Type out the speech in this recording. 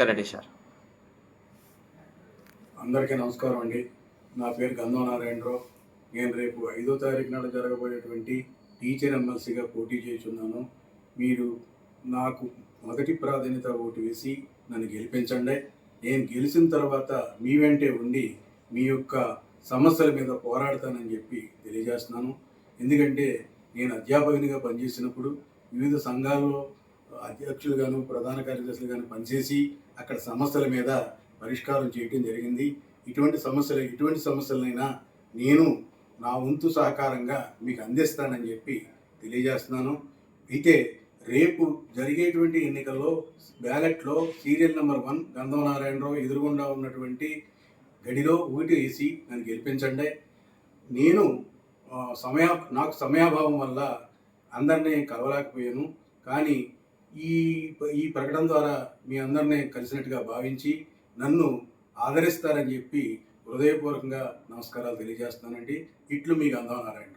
Reddy sir. అందరికీ నమస్కారం అండి. నా పేరు గంధం నారాయణరావు నేను రేపు ఐదో తారీఖు నాడు జరగబోయేటువంటి టీచర్ ఎమ్మెల్సీగా పోటీ చేస్తున్నాను. మీరు నాకు మొదటి ప్రాధాన్యత ఓటు వేసి నన్ను గెలిపించండి. నేను గెలిచిన తర్వాత మీ వెంటే ఉండి మీ యొక్క సమస్యల మీద పోరాడతానని చెప్పి తెలియజేస్తున్నాను. ఎందుకంటే నేను అధ్యాపకునిగా పనిచేసినప్పుడు వివిధ సంఘాల్లో అధ్యక్షులుగాను ప్రధాన కార్యదర్శులుగాను పనిచేసి అక్కడ సమస్యల మీద పరిష్కారం చేయటం జరిగింది. ఇటువంటి సమస్యలు ఎటువంటి సమస్యలైనా నేను నా వంతు సహకారంగా మీకు అందిస్తానని చెప్పి తెలియజేస్తున్నాను. అయితే రేపు జరిగేటువంటి ఎన్నికల్లో బ్యాలెట్లో సీరియల్ నెంబర్ వన్ గంధం నారాయణరావు ఎదురుగుండా ఉన్నటువంటి గడిలో ఒకటి వేసి నన్ను గెలిపించండి. నేను సమయ నాకు సమయాభావం వల్ల అందరినీ కలవలేకపోయాను. కానీ ఈ ఈ ప్రకటన ద్వారా మీ అందరినీ కలిసినట్టుగా భావించి నన్ను ఆదరిస్తారని చెప్పి హృదయపూర్వకంగా నమస్కారాలు తెలియజేస్తానండి ఇట్లు మీకు అందం నారాయణ